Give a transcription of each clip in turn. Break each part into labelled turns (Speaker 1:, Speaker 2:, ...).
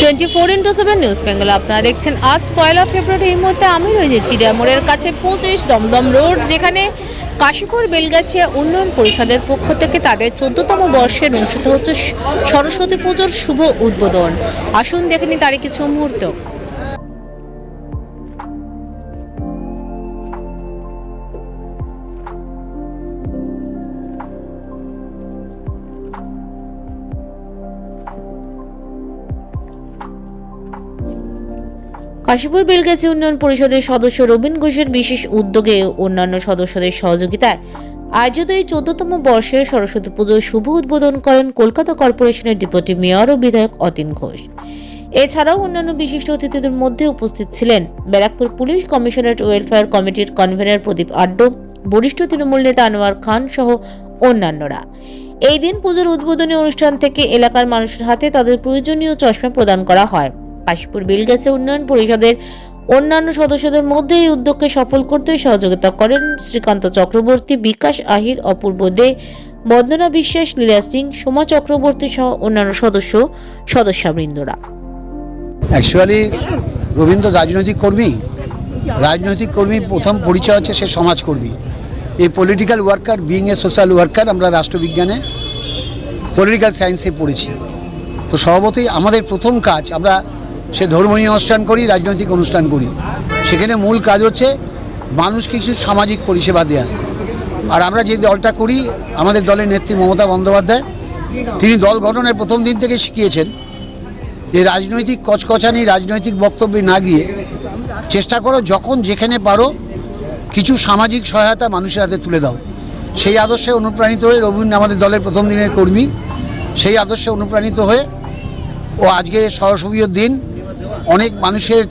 Speaker 1: Twenty four into seven news Bengal আপনারা দেখছেন আজ পয়লা ফেব্রুয়ারি। এই মুহূর্তে আমি রয়েছে চিড়িয়ামোড়ের কাছে পঁচিশ দমদম রোড, যেখানে কাশীপুর, বেলগাছিয়া উন্নয়ন পরিষদের পক্ষ থেকে তাদের চোদ্দতম বর্ষের অনুষ্ঠিত হচ্ছে সরস্বতী পুজোর শুভ উদ্বোধন। আসুন দেখেনি তারই কিছু মুহূর্ত। কাশীপুর বেলগাছি উন্নয়ন পরিষদের সদস্য রবীন ঘোষের বিশেষ উদ্যোগে অন্যান্য সদস্যদের সহযোগিতায় আয়োজিত এই চোদ্দতম বর্ষের সরস্বতী পুজোর শুভ উদ্বোধন করেন কলকাতা কর্পোরেশনের ডেপুটি মেয়র ও বিধায়ক অতীন ঘোষ। এছাড়াও অন্যান্য বিশিষ্ট অতিথিদের মধ্যে উপস্থিত ছিলেন ব্যারাকপুর পুলিশ কমিশনারেট ওয়েলফেয়ার কমিটির কনভেনর প্রদীপ আড্ড, বরিষ্ঠ তৃণমূল নেতা আনোয়ার খান সহ অন্যান্যরা। এই দিন পুজোর উদ্বোধনী অনুষ্ঠান থেকে এলাকার মানুষের হাতে তাদের প্রয়োজনীয় চশমা প্রদান করা হয়। কাশীপুর বেলগাছি উন্নয়ন পরিষদের অন্যান্য সদস্যদের মধ্যে এই উদ্যোগকে সফল করতে সহযোগিতা করেন শ্রীকান্ত চক্রবর্তী, বিকাশ আহির, অপূর্ব দে, বন্দনা বিশ্বাস, লীলা সিং, সোমা চক্রবর্তী সহ অন্যান্য সদস্য, সদস্যবৃন্দরা।
Speaker 2: অ্যাকচুয়ালি রবীন্দ্র রাজনৈতিক কর্মী রাজনৈতিক কর্মী প্রথম পরিচয় হচ্ছে সে সমাজকর্মী এই political worker being a social worker আমরা রাষ্ট্রবিজ্ঞানে পলিটিক্যাল সায়েন্সে পড়েছি। তো স্বভাবতই আমাদের প্রথম কাজ, আমরা সে ধর্মীয় অনুষ্ঠান করি, রাজনৈতিক অনুষ্ঠান করি। সেখানে মূল কাজ হচ্ছে মানুষকে কিছু সামাজিক পরিষেবা দেওয়া আর আমরা যে দলটা করি, আমাদের দলের নেত্রী মমতা বন্দ্যোপাধ্যায়, তিনি দল গঠনের প্রথম দিন থেকে শিখিয়েছেন যে রাজনৈতিক কচকচানি, রাজনৈতিক বক্তব্যে না গিয়ে চেষ্টা করো যখন যেখানে পারো কিছু সামাজিক সহায়তা মানুষের হাতে তুলে দাও। সেই আদর্শে অনুপ্রাণিত হয়ে রবীন্দ্র আমাদের দলের প্রথম দিনের কর্মী। সেই আদর্শে অনুপ্রাণিত হয়ে ও আজকে সরস্বতীর দিন অনেক মানুষের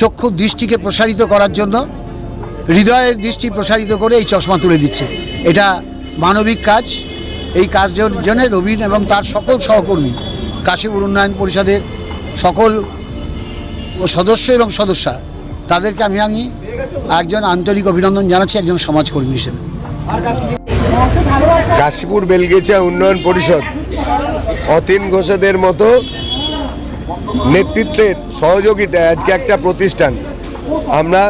Speaker 2: চক্ষু দৃষ্টিকে প্রসারিত করার জন্য, হৃদয়ের দৃষ্টি প্রসারিত করে এই চশমা তুলে দিচ্ছে। এটা মানবিক কাজ। এই কাজ জন্য রবীন এবং তার সকল সহকর্মী, কাশীপুর উন্নয়ন পরিষদের সকল সদস্য এবং সদস্যা, তাদেরকে আমি আমি একজন আন্তরিক অভিনন্দন জানাচ্ছি, একজন সমাজকর্মী হিসেবে।
Speaker 3: কাশীপুর বেলগেচা উন্নয়ন পরিষদ, অতীন ঘোষেদের মতো নেতৃত্বের সহযোগিতায় আজকে একটা প্রতিষ্ঠান। আমরা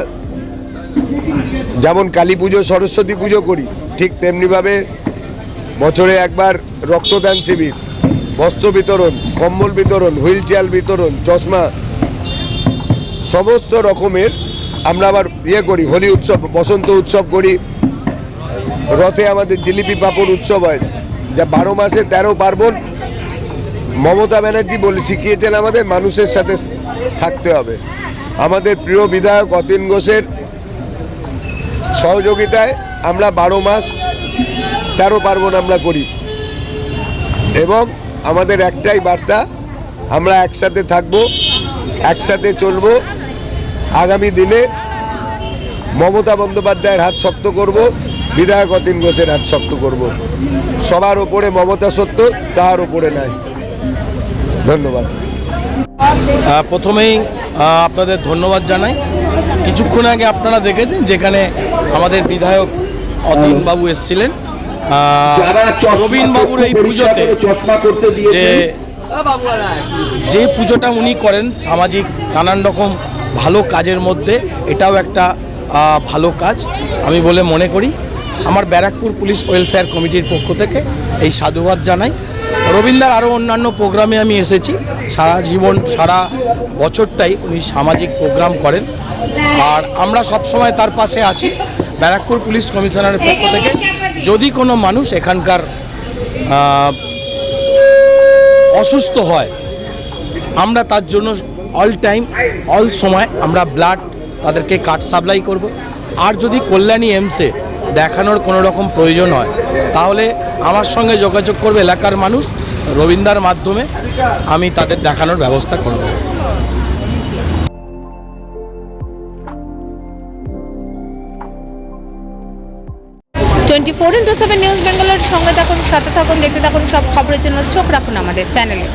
Speaker 3: যেমন কালী পুজো, সরস্বতী পুজো করি, ঠিক তেমনিভাবে বছরে একবার রক্তদান শিবির, বস্ত্র বিতরণ, কম্বল বিতরণ হুইল চেয়ার বিতরণ, চশমা, সমস্ত রকমের আমরা আবার ইয়ে করি, হোলি উৎসব, বসন্ত উৎসব করি। রথে আমাদের জিলিপি পাপড় উৎসব হয়, যা বারো মাসে তেরো পার্বণ মমতা ব্যানার্জি বলে শিখিয়েছেন আমাদের মানুষের সাথে থাকতে হবে। আমাদের প্রিয় বিধায়ক অতীন ঘোষের সহযোগিতায় আমরা বারো মাস, তেরো পার্বণ আমরা করি। এবং আমাদের একটাই বার্তা, আমরা একসাথে থাকব, একসাথে চলব, আগামী দিনে মমতা বন্দ্যোপাধ্যায়ের হাত শক্ত করব, বিধায়ক অতীন ঘোষের হাত শক্ত করব। সবার ওপরে মমতা সত্য, তাহার ওপরে নাই। ধন্যবাদ।
Speaker 4: প্রথমেই আপনাদের ধন্যবাদ জানাই। কিছুক্ষণ আগে আপনারা দেখেছেন যেখানে আমাদের বিধায়ক অতীন বাবু এসেছিলেন রবীন বাবুর এই পুজোতে যে যে পুজোটা উনি করেন সামাজিক নানান রকম ভালো কাজের মধ্যে এটাও একটা ভালো কাজ। আমি বলে মনে করি আমার ব্যারাকপুর পুলিশ ওয়েলফেয়ার কমিটির পক্ষ থেকে এই সাধুবাদ জানাই। রবীন্দ্রার আরও অন্যান্য প্রোগ্রামে আমি এসেছি। সারা জীবন, সারা বছরটাই উনি সামাজিক প্রোগ্রাম করেন। আর আমরা সবসময় তার পাশে আছি, ব্যারাকপুর পুলিশ কমিশনারের পক্ষ থেকে। যদি কোনো মানুষ এখানকার অসুস্থ হয়, আমরা তার জন্য অল টাইম অল সময় আমরা ব্লাড তাদেরকে কার্ড সাপ্লাই করব। আর যদি কল্যাণী এমসে দেখানোর কোনো রকম প্রয়োজন হয়, তাহলে আমার সঙ্গে যোগাযোগ করবে এলাকার মানুষ। রবীন্দ্রার মাধ্যমে আমি তাদের দেখানোর ব্যবস্থা করব
Speaker 1: twenty four into seven news বেঙ্গলের সঙ্গে থাকুন, সাথে থাকুন, দেখতে থাকুন সব খবরের জন্য চোখ রাখুন আমাদের চ্যানেলে।